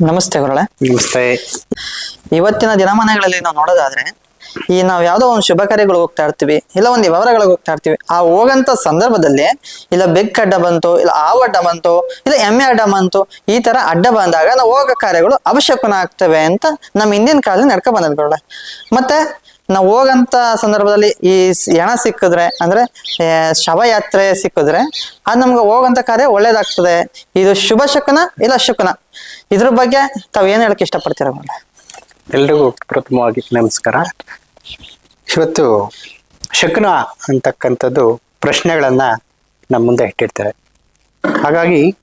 ನಮಸ್ತೆ ಗುರುಳೆ ನಮಸ್ತೆ. ಇವತ್ತಿನ ದಿನಮಾನಗಳಲ್ಲಿ ನಾವು ನೋಡೋದಾದ್ರೆ ಈ ನಾವು ಯಾವ್ದೋ ಒಂದು ಶುಭ ಕಾರ್ಯಗಳು ಹೋಗ್ತಾ ಇರ್ತೀವಿ, ಇಲ್ಲ ಒಂದು ವ್ಯವಹಾರಗಳಿಗೆ ಹೋಗ್ತಾ ಇರ್ತೀವಿ, ಆ ಹೋಗಂತ ಸಂದರ್ಭದಲ್ಲಿ, ಇಲ್ಲ ಬೆಕ್ ಅಡ್ಡ ಬಂತು, ಇಲ್ಲ ಆವು ಅಡ್ಡ ಬಂತು, ಇಲ್ಲ ಎಮ್ಮೆ ಅಡ್ಡ ಬಂತು, ಈ ತರ ಅಡ್ಡ ಬಂದಾಗ ನಾವು ಹೋಗೋ ಕಾರ್ಯಗಳು ಅವಶ್ಯಕನ ಆಗ್ತವೆ ಅಂತ ನಮ್ಮ ಹಿಂದಿನ ಕಾಲದಲ್ಲಿ ನಡ್ಕೊ ಬಂದದ್ ಗುರುಳೆ ಮತ್ತೆ ನಾವು ಹೋಗಂತ ಸಂದರ್ಭದಲ್ಲಿ ಈ ಹೆಣ ಸಿಕ್ಕಿದ್ರೆ, ಅಂದ್ರೆ ಶವಯಾತ್ರೆ ಸಿಕ್ಕಿದ್ರೆ, ಅದು ನಮ್ಗೆ ಹೋಗಂತ ಕಾರ್ಯ ಒಳ್ಳೇದಾಗ್ತದೆ. ಇದು ಶುಭ ಶಕುನ, ಇಲ್ಲ ಶಕುನ. ಇದ್ರ ಬಗ್ಗೆ ತಾವ್ ಏನ್ ಹೇಳಕ್ ಇಷ್ಟಪಡ್ತೀರ? ಎಲ್ರಿಗೂ ಪ್ರಥಮವಾಗಿ ನಮಸ್ಕಾರ. ಇವತ್ತು ಶಕುನ ಅಂತಕ್ಕಂಥದ್ದು ಪ್ರಶ್ನೆಗಳನ್ನ ನಮ್ಮ ಮುಂದೆ ಇಟ್ಟಿರ್ತಾರೆ. ಹಾಗಾಗಿ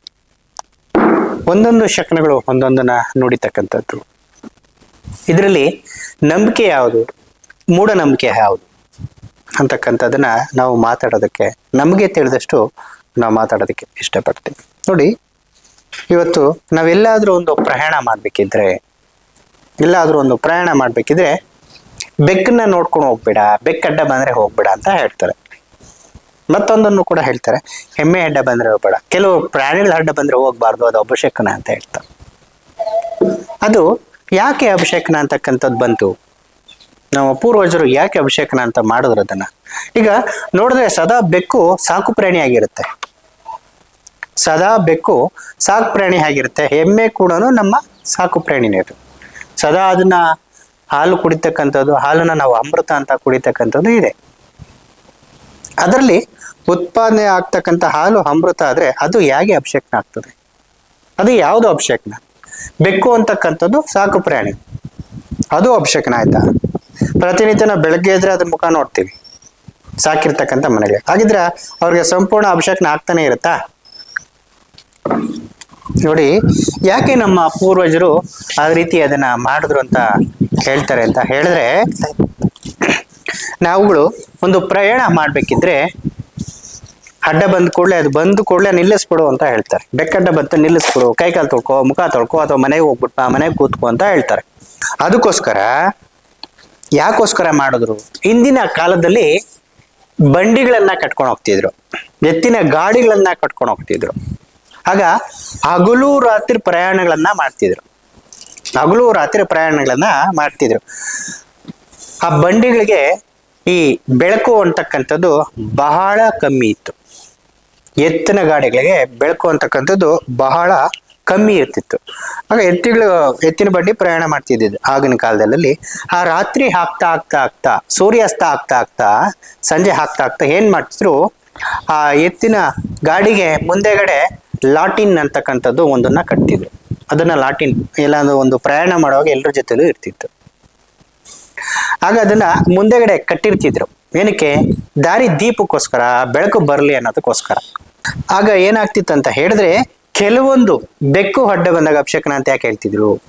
ಒಂದೊಂದು ಶಕನಗಳು ಒಂದೊಂದನ್ನ ನೋಡಿತಕ್ಕಂಥದ್ದು. ಇದರಲ್ಲಿ ನಂಬಿಕೆ ಯಾವುದು? ಮೂಢನಂಬಿಕೆ ಯಾವುದು? ಅಂತಕ್ಕಂಥದ್ದನ್ನ ನಾವು ಮಾತಾಡೋದಕ್ಕೆ, ನಮಗೆ ತಿಳಿದಷ್ಟು ನಾವು ಮಾತಾಡೋದಕ್ಕೆ ಇಷ್ಟಪಡ್ತೀವಿ. ನೋಡಿ, ಇವತ್ತು ನಾವೆಲ್ಲಾದ್ರೂ ಒಂದು ಪ್ರಯಾಣ ಮಾಡ್ಬೇಕಿದ್ರೆ ಎಲ್ಲಾದ್ರೂ ಒಂದು ಪ್ರಯಾಣ ಮಾಡಬೇಕಿದ್ರೆ ಬೆಕ್ಕನ್ನ ನೋಡ್ಕೊಂಡು ಹೋಗ್ಬೇಡ ಬೆಕ್ಕಡ್ಡ ಬಂದರೆ ಹೋಗ್ಬೇಡ ಅಂತ ಹೇಳ್ತಾರೆ. ಮತ್ತೊಂದನ್ನು ಕೂಡ ಹೇಳ್ತಾರೆ, ಹೆಮ್ಮೆ ಅಡ್ಡ ಬಂದರೆ ಹೋಗ್ಬೇಡ. ಕೆಲವು ಪ್ರಾಣಿಗಳ ಅಡ್ಡ ಬಂದರೆ ಹೋಗ್ಬಾರ್ದು, ಅದು ಅಭಿಷೇಕನ ಅಂತ ಹೇಳ್ತಾರೆ. ಅದು ಯಾಕೆ ಅಭಿಷೇಕನ ಅಂತಕ್ಕಂಥದ್ದು ಬಂತು? ನಮ್ಮ ಪೂರ್ವಜರು ಯಾಕೆ ಅಭಿಷೇಕನ ಅಂತ ಮಾಡಿದ್ರು ಅದನ್ನ? ಈಗ ನೋಡಿದ್ರೆ ಸದಾ ಬೆಕ್ಕು ಸಾಕು ಪ್ರಾಣಿ ಆಗಿರುತ್ತೆ. ಸದಾ ಬೆಕ್ಕು ಸಾಕು ಪ್ರಾಣಿ ಆಗಿರುತ್ತೆ. ಹೆಮ್ಮೆ ಕೂಡ ನಮ್ಮ ಸಾಕು ಪ್ರಾಣಿನೇ ಅದು. ಸದಾ ಅದನ್ನ ಹಾಲು ಕುಡಿತಕ್ಕಂಥದ್ದು, ಹಾಲನ್ನ ನಾವು ಅಮೃತ ಅಂತ ಕುಡಿತಕ್ಕಂಥದ್ದು ಇದೆ. ಅದರಲ್ಲಿ ಉತ್ಪಾದನೆ ಆಗ್ತಕ್ಕಂಥ ಹಾಲು ಅಮೃತ ಆದ್ರೆ ಅದು ಹೇಗೆ ಅಭಿಷೇಕನ ಆಗ್ತದೆ? ಅದು ಯಾವುದು ಅಭಿಷೇಕನ? ಬೆಕ್ಕು ಅಂತಕ್ಕಂಥದ್ದು ಸಾಕು ಪ್ರಾಣಿ. ಅದು ಅಭಿಷೇಕನ ಆಯ್ತಾ? ಪ್ರತಿನಿತ್ಯ ನಾವು ಬೆಳಗ್ಗೆ ಇದ್ರೆ ಅದ್ರ ಮುಖ ನೋಡ್ತೀವಿ, ಸಾಕಿರ್ತಕ್ಕಂಥ ಮನೆಗೆ. ಹಾಗಿದ್ರೆ ಅವ್ರಿಗೆ ಸಂಪೂರ್ಣ ಅಭಿಷೇಕನ ಆಗ್ತಾನೆ ಇರುತ್ತಾ? ನೋಡಿ, ಯಾಕೆ ನಮ್ಮ ಪೂರ್ವಜರು ಆ ರೀತಿ ಅದನ್ನ ಮಾಡಿದ್ರು ಅಂತ ಹೇಳ್ತಾರೆ ಅಂತ ಹೇಳಿದ್ರೆ, ನಾವುಗಳು ಒಂದು ಪ್ರಯಾಣ ಮಾಡ್ಬೇಕಿದ್ರೆ ಅಡ್ಡ ಬಂದ ಕೂಡಲೇ ಅದು ಬಂದ ಕೂಡಲೇ ನಿಲ್ಲಿಸ್ಬಿಡು ಅಂತ ಹೇಳ್ತಾರೆ. ಬೆಕ್ಕಡ್ಡ ಬಂತ ನಿಲ್ಲಿಸ್ಬಿಡು, ಕೈ ಕಾಲು ತೊಳ್ಕೊ, ಮುಖ ತೊಳ್ಕೊ ಅಥವಾ ಮನೆಗೆ ಹೋಗ್ಬಿಟ್ಟು ಮನೆಗೆ ಕೂತ್ಕೊ ಅಂತ ಹೇಳ್ತಾರೆ. ಅದಕ್ಕೋಸ್ಕರ ಯಾಕೋಸ್ಕರ ಮಾಡಿದ್ರು? ಇಂದಿನ ಕಾಲದಲ್ಲಿ ಬಂಡಿಗಳನ್ನ ಕಟ್ಕೊಂಡು ಹೋಗ್ತಿದ್ರು, ಎತ್ತಿನ ಗಾಡಿಗಳನ್ನ ಕಟ್ಕೊಂಡು ಹೋಗ್ತಿದ್ರು. ಆಗ ಹಗಲು ರಾತ್ರಿ ಪ್ರಯಾಣಗಳನ್ನ ಮಾಡ್ತಿದ್ರು. ಹಗಲು ರಾತ್ರಿ ಪ್ರಯಾಣಗಳನ್ನ ಮಾಡ್ತಿದ್ರು. ಆ ಬಂಡಿಗಳಿಗೆ ಈ ಬೆಳಕು ಅಂತಕ್ಕಂಥದ್ದು ಬಹಳ ಕಮ್ಮಿ ಇತ್ತು. ಎತ್ತಿನ ಗಾಡಿಗಳಿಗೆ ಬೆಳಕು ಅಂತಕ್ಕಂಥದ್ದು ಬಹಳ ಕಮ್ಮಿ ಇರ್ತಿತ್ತು. ಆಗ ಎತ್ತಿಗಳು, ಎತ್ತಿನ ಬಂಡಿ ಪ್ರಯಾಣ ಮಾಡ್ತಿದ್ದಿದ್ದು ಆಗಿನ ಕಾಲದಲ್ಲಿ. ಆ ರಾತ್ರಿ ಹಾಕ್ತಾ ಆಗ್ತಾ ಆಗ್ತಾ ಸೂರ್ಯಾಸ್ತ ಆಗ್ತಾ ಆಗ್ತಾ ಸಂಜೆ ಹಾಕ್ತಾ ಆಗ್ತಾ ಏನ್ ಮಾಡ್ತಿದ್ರು? ಆ ಎತ್ತಿನ ಗಾಡಿಗೆ ಮುಂದೆಗಡೆ ಲಾಟಿನ್ ಅಂತಕ್ಕಂಥದ್ದು ಒಂದನ್ನ ಕಟ್ತಿದ್ರು. ಅದನ್ನ ಲಾಟಿನ್ ಎಲ್ಲ ಒಂದು ಪ್ರಯಾಣ ಮಾಡುವಾಗ ಎಲ್ಲರ ಜೊತೆಲೂ ಇರ್ತಿತ್ತು. ಆಗ ಅದನ್ನ ಮುಂದೆಗಡೆ ಕಟ್ಟಿರ್ತಿದ್ರು. ಏನಕ್ಕೆ? ದಾರಿ ದೀಪಕ್ಕೋಸ್ಕರ, ಬೆಳಕು ಬರಲಿ ಅನ್ನೋದಕ್ಕೋಸ್ಕರ. ಆಗ ಏನಾಗ್ತಿತ್ತು ಅಂತ ಹೇಳಿದ್ರೆ, ಕೆಲವೊಂದು ಬೆಕ್ಕು ಹೊಡ್ಡ ಬಂದಾಗ ಅಭಿಷೇಕನ ಅಂತ ಯಾಕೆ ಹೇಳ್ತಿದ್ರು?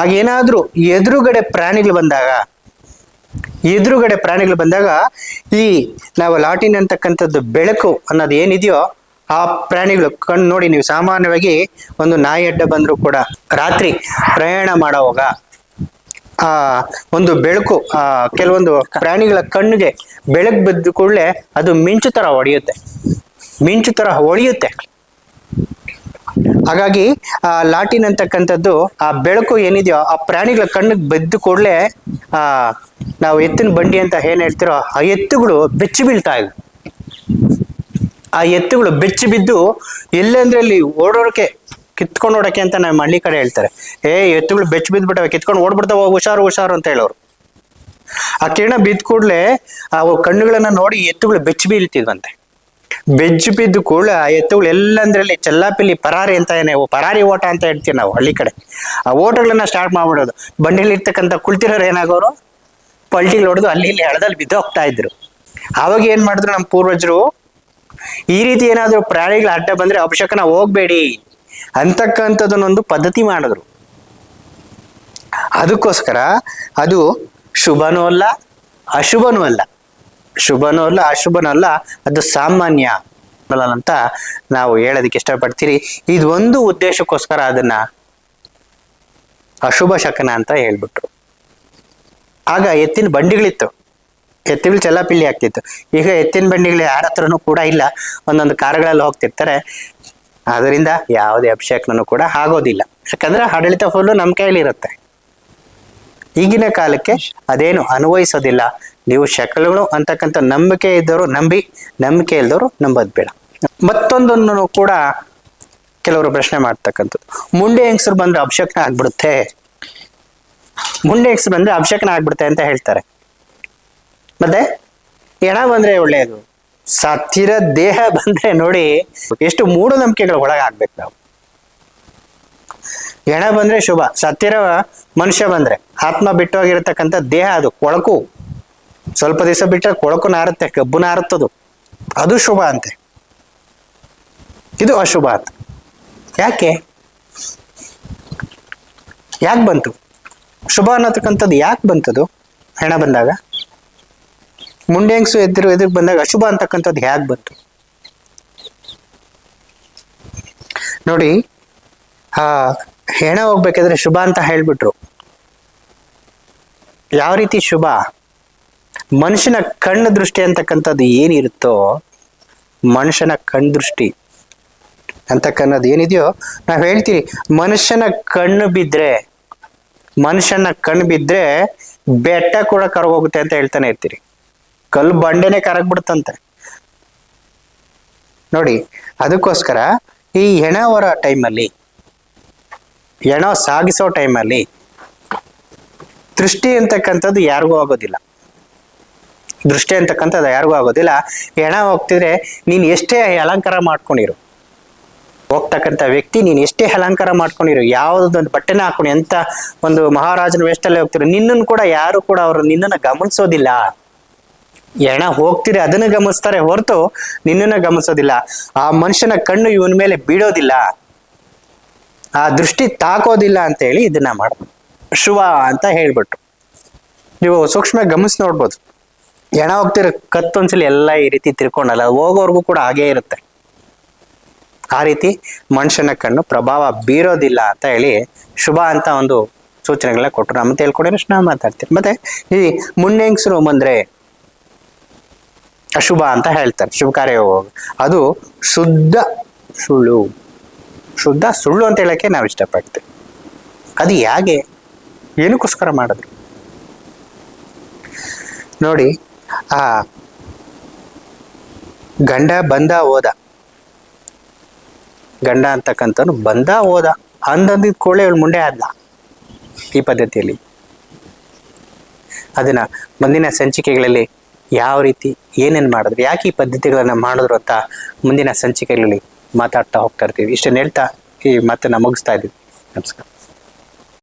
ಆಗ ಏನಾದರೂ ಎದುರುಗಡೆ ಪ್ರಾಣಿಗಳು ಬಂದಾಗ, ಎದುರುಗಡೆ ಪ್ರಾಣಿಗಳು ಬಂದಾಗ ಈ ನಾವು ಲಾಟಿನ್ ಅಂತಕ್ಕಂಥದ್ದು ಬೆಳಕು ಅನ್ನೋದು ಏನಿದೆಯೋ ಆ ಪ್ರಾಣಿಗಳು ಕಣ್ಣು ನೋಡಿ ನೀವು ಸಾಮಾನ್ಯವಾಗಿ ಒಂದು ನಾಯಿ ಅಡ್ಡ ಬಂದರೂ ಕೂಡ ರಾತ್ರಿ ಪ್ರಯಾಣ ಮಾಡುವಾಗ, ಆ, ಒಂದು ಬೆಳಕು, ಆ, ಕೆಲವೊಂದು ಪ್ರಾಣಿಗಳ ಕಣ್ಣಿಗೆ ಬೆಳಕು ಬಿದ್ದ ಕೂಡಲೇ ಅದು ಮಿಂಚು ತರ ಹೊಡೆಯುತ್ತೆ. ಮಿಂಚು ತರ ಹೊಳೆಯುತ್ತೆ. ಹಾಗಾಗಿ, ಆ, ಲಾಟಿನ್ ಅಂತಕ್ಕಂಥದ್ದು ಆ ಬೆಳಕು ಏನಿದೆಯೋ ಆ ಪ್ರಾಣಿಗಳ ಕಣ್ಣಿಗೆ ಬಿದ್ದ ಕೂಡಲೇ, ಆ, ನಾವು ಎತ್ತಿನ ಬಂಡಿ ಅಂತ ಏನ್ ಹೇಳ್ತಿರೋ ಆ ಎತ್ತುಗಳು ಬೆಚ್ಚಿ ಬೀಳ್ತಾ ಇದ್ವು ಆ ಎತ್ತುಗಳು ಬೆಚ್ಚಿ ಬಿದ್ದು ಎಲ್ಲೆಂದ್ರೆ ಅಲ್ಲಿ ಓಡೋಕೆ ಕಿತ್ಕೊಂಡು ಓಡಕ್ಕೆ ಅಂತ ನಮ್ಮ ಹಳ್ಳಿ ಕಡೆ ಹೇಳ್ತಾರೆ. ಏ, ಎತ್ತುಗಳು ಬೆಚ್ಚ ಬಿದ್ಬಿಟ್ಟವೆ, ಕಿತ್ಕೊಂಡು ಓಡ್ಬಿಡ್ತಾವ ಹುಷಾರು ಹುಷಾರು ಅಂತ ಹೇಳೋರು. ಆ ಕಿರಣ ಬಿದ್ದ ಕೂಡಲೇ ಆ ಕಣ್ಣುಗಳನ್ನ ನೋಡಿ ಎತ್ತುಗಳು ಬೆಚ್ಚ ಬೀಳ್ತಿದ್ವಂತೆ. ಬೆಚ್ಚ ಬಿದ್ದು ಕೂಡ ಆ ಎತ್ತುಗಳು ಎಲ್ಲಂದ್ರಲ್ಲಿ ಚೆಲ್ಲಾಪಿಲ್ಲಿ ಪರಾರಿ ಅಂತ ಏನೇ ಪರಾರಿ ಓಟ ಅಂತ ಹೇಳ್ತೀವಿ ನಾವು ಹಳ್ಳಿ ಕಡೆ. ಆ ಓಟಗಳನ್ನ ಸ್ಟಾರ್ಟ್ ಮಾಡ್ಬಿಡೋದು. ಬಂಡಿಲಿ ಇರ್ತಕ್ಕಂಥ ಕುಳ್ತಿರೋರು ಏನಾಗೋರು? ಪಲ್ಟಿಲಿ ಹೊಡೆದು ಅಲ್ಲಿ ಇಲ್ಲಿ ಹಳದಲ್ಲಿ ಬಿದ್ದು ಹೋಗ್ತಾ ಇದ್ರು. ಅವಾಗ ಏನ್ ಮಾಡಿದ್ರು ನಮ್ಮ ಪೂರ್ವಜರು? ಈ ರೀತಿ ಏನಾದ್ರು ಪ್ರಾಣಿಗಳ ಅಡ್ಡ ಬಂದ್ರೆ ಅಪಶಕನ ಹೋಗ್ಬೇಡಿ ಅಂತಕ್ಕಂಥದ್ದನ್ನೊಂದು ಪದ್ಧತಿ ಮಾಡಿದ್ರು. ಅದಕ್ಕೋಸ್ಕರ ಅದು ಶುಭನೂ ಅಲ್ಲ, ಅಶುಭನೂ ಅಲ್ಲ. ಶುಭನೂ ಅಲ್ಲ, ಅಶುಭನೂ ಅಲ್ಲ, ಅದು ಸಾಮಾನ್ಯ ಅಂತ ನಾವು ಹೇಳೋದಕ್ಕೆ ಇಷ್ಟಪಡ್ತೀರಿ. ಇದೊಂದು ಉದ್ದೇಶಕ್ಕೋಸ್ಕರ ಅದನ್ನ ಅಶುಭ ಶಕನ ಅಂತ ಹೇಳ್ಬಿಟ್ರು. ಆಗ ಎತ್ತಿನ ಬಂಡಿಗಳಿತ್ತು. ಎತ್ತುಗಳು ಚೆಲ್ಲಾಪಿಲ್ಲಿ ಆಗ್ತಿತ್ತು. ಈಗ ಎತ್ತಿನ ಬಂಡಿಗಳು ಯಾರ ಹತ್ರನೂ ಕೂಡ ಇಲ್ಲ. ಒಂದೊಂದು ಕಾರುಗಳಲ್ಲಿ ಹೋಗ್ತಿರ್ತಾರೆ. ಅದರಿಂದ ಯಾವುದೇ ಅಭಿಷೇಕನೂ ಕೂಡ ಆಗೋದಿಲ್ಲ. ಯಾಕಂದ್ರೆ ಆಡಳಿತ ಫುಲ್ಲು ನಮ್ಮ ಕೈಲಿರುತ್ತೆ ಈಗಿನ ಕಾಲಕ್ಕೆ ಅದೇನು ಅನ್ವಯಿಸೋದಿಲ್ಲ. ನೀವು ಶಕಲಗಳು ಅಂತಕ್ಕಂಥ ನಂಬಿಕೆ ಇದ್ದವರು ನಂಬಿ, ನಂಬಿಕೆ ಇಲ್ದವರು ನಂಬೋದು ಬೇಡ. ಮತ್ತೊಂದನ್ನು ಕೂಡ ಕೆಲವರು ಪ್ರಶ್ನೆ ಮಾಡ್ತಕ್ಕಂಥದ್ದು. ಮುಂಡೆ ಹೆಂಗಸರು ಬಂದ್ರೆ ಅಭಿಷೇಕನ ಆಗ್ಬಿಡುತ್ತೆ? ಮುಂಡೆ ಹೆಂಗಸರು ಬಂದ್ರೆ ಅಭಿಷೇಕನ ಆಗ್ಬಿಡುತ್ತೆ ಅಂತ ಹೇಳ್ತಾರೆ. ಮತ್ತೆ ಎಣ ಬಂದ್ರೆ ಒಳ್ಳೆಯದು ಸತ್ತಿರ ದೇಹ ಬಂದ್ರೆ ನೋಡಿ ಎಷ್ಟು ಮೂಢನಂಬಿಕೆಗಳ ಒಳಗಾಗ್ಬೇಕು ನಾವು. ಎಣ ಬಂದ್ರೆ ಶುಭ, ಸತ್ತಿರ ಮನುಷ್ಯ ಬಂದ್ರೆ. ಆತ್ಮ ಬಿಟ್ಟೋಗಿರತಕ್ಕಂಥ ದೇಹ ಅದು, ಕೊಳಕು. ಸ್ವಲ್ಪ ದಿವಸ ಬಿಟ್ಟರೆ ಕೊಳಕು ನಾರುತ್ತೆ, ಕಬ್ಬು ನಾರುತ್ತದು. ಅದು ಶುಭ ಅಂತೆ. ಇದು ಅಶುಭ ಅಂತ. ಯಾಕೆ? ಯಾಕೆ ಬಂತು? ಶುಭ ಅನ್ನತಕ್ಕಂಥದ್ದು ಯಾಕೆ ಬಂತದು? ಹೆಣ ಬಂದಾಗ? ಮುಂಡೆಂಗ್ಸು ಎದುರು ಎದುರು ಬಂದಾಗ ಅಶುಭ ಅಂತಕ್ಕಂಥದ್ದು ಹೇಗೆ ಬಂತು? ನೋಡಿ, ಆ, ಹೆಣ ಹೋಗ್ಬೇಕಾದ್ರೆ ಶುಭ ಅಂತ ಹೇಳ್ಬಿಟ್ರು. ಯಾವ ರೀತಿ ಶುಭ? ಮನುಷ್ಯನ ಕಣ್ಣು ದೃಷ್ಟಿ ಅಂತಕ್ಕಂಥದ್ದು ಏನಿರುತ್ತೋ ಮನುಷ್ಯನ ಕಣ್ ದೃಷ್ಟಿ ಅಂತಕ್ಕನ್ನೋದು ಏನಿದೆಯೋ, ನಾವು ಹೇಳ್ತೀವಿ, ಮನುಷ್ಯನ ಕಣ್ಣು ಬಿದ್ರೆ, ಮನುಷ್ಯನ ಕಣ್ಣು ಬಿದ್ರೆ ಬೆಟ್ಟ ಕೂಡ ಕರಗೋಗುತ್ತೆ ಅಂತ ಹೇಳ್ತಾನೆ ಇರ್ತೀರಿ. ಕಲ್ಲು ಬಂಡೆನೆ ಕರಗ್ಬಿಡುತ್ತಂತೆ ನೋಡಿ, ಅದಕ್ಕೋಸ್ಕರ ಈ ಹೆಣ ಹೊರ ಟೈಮಲ್ಲಿ, ಹೆಣ ಸಾಗಿಸೋ ಟೈಮಲ್ಲಿ ದೃಷ್ಟಿ ಅಂತಕ್ಕಂಥದ್ದು ಯಾರಿಗೂ ಆಗೋದಿಲ್ಲ. ದೃಷ್ಟಿ ಅಂತಕ್ಕಂಥದ್ದು ಯಾರಿಗೂ ಆಗೋದಿಲ್ಲ. ಹೆಣ ಹೋಗ್ತಿದ್ರೆ ನೀನು ಎಷ್ಟೇ ಅಲಂಕಾರ ಮಾಡ್ಕೊಂಡಿರು, ಹೋಗ್ತಕ್ಕಂಥ ವ್ಯಕ್ತಿ ನೀನು ಎಷ್ಟೇ ಅಲಂಕಾರ ಮಾಡ್ಕೊಂಡಿರು ಯಾವುದೊಂದು ಬಟ್ಟೆನ ಹಾಕೊಂಡು ಎಂತ ಒಂದು ಮಹಾರಾಜನ ವೇಸ್ಟಲ್ಲೇ ಹೋಗ್ತಿರು, ನಿನ್ನನ್ನು ಕೂಡ ಯಾರು ಕೂಡ ಅವರು ನಿನ್ನನ್ನು ಗಮನಿಸೋದಿಲ್ಲ. ಎಣ ಹೋಗ್ತೀರಿ, ಅದನ್ನ ಗಮನಿಸ್ತಾರೆ ಹೊರತು ನಿನ್ನನ್ನ ಗಮನಿಸೋದಿಲ್ಲ. ಆ ಮನುಷ್ಯನ ಕಣ್ಣು ಇವನ ಮೇಲೆ ಬೀಳೋದಿಲ್ಲ. ಆ ದೃಷ್ಟಿ ತಾಕೋದಿಲ್ಲ ಅಂತ ಹೇಳಿ ಇದನ್ನ ಮಾಡ, ಶುವ ಅಂತ ಹೇಳ್ಬಿಟ್ರು. ನೀವು ಸೂಕ್ಷ್ಮ ಗಮನಿಸಿ ನೋಡ್ಬೋದು. ಎಣ ಹೋಗ್ತಿರೋ ಕತ್ತೊಂದ್ಸಲಿ ಎಲ್ಲ ಈ ರೀತಿ ತಿರ್ಕೊಂಡಲ್ಲ, ಹೋಗೋರ್ಗೂ ಕೂಡ ಹಾಗೇ ಇರುತ್ತೆ. ಆ ರೀತಿ ಮನುಷ್ಯನ ಕಣ್ಣು ಪ್ರಭಾವ ಬೀರೋದಿಲ್ಲ ಅಂತ ಹೇಳಿ ಶುಭ ಅಂತ ಒಂದು ಸೂಚನೆಗಳನ್ನ ಕೊಟ್ಟರು ನಮ್ಮ ಹೇಳ್ಕೊಡಿದ್ರೆ ನಾವು ಮಾತಾಡ್ತೀವಿ ಮತ್ತೆ ಈ ಮುನ್ನೆಂಗ್ಸರು ಬಂದ್ರೆ ಅಶುಭ ಅಂತ ಹೇಳ್ತಾರೆ, ಶುಭ ಕಾರ್ಯ ಹೋಗ ಅದು ಶುದ್ಧ ಸುಳ್ಳು. ಶುದ್ಧ ಸುಳ್ಳು ಅಂತ ಹೇಳಕ್ಕೆ ನಾವು ಇಷ್ಟಪಡ್ತೇವೆ. ಅದು ಹೇಗೆ? ಏನಕ್ಕೋಸ್ಕರ ಮಾಡಿದ್ರು? ನೋಡಿ, ಆ ಗಂಡ ಬಂದ ಹೋದ. ಗಂಡ ಅಂತಕ್ಕಂಥವ್ನು ಬಂದ ಹೋದ. ಅಂದಂದಿದ್ ಕೋಳೆ ಇವಳು ಮುಂಡೆ ಆದ್ಲ. ಈ ಪದ್ಧತಿಯಲ್ಲಿ. ಅದನ್ನ ಮುಂದಿನ ಸಂಚಿಕೆಗಳಲ್ಲಿ ಯಾವ ರೀತಿ ಏನೇನು ಮಾಡಿದ್ರು, ಯಾಕೆ ಈ ಪದ್ಧತಿಗಳನ್ನು ಮಾಡಿದ್ರು ಅಂತ ಮುಂದಿನ ಸಂಚಿಕೆಗಳಲ್ಲಿ ಮಾತಾಡ್ತಾ ಹೋಗ್ತಾ ಇರ್ತೀವಿ. ಇಷ್ಟನ್ನು ಹೇಳ್ತಾ ಈ ನಾ ಮುಗಿಸ್ತಾ ಇದ್ದೀವಿ. ನಮಸ್ಕಾರ.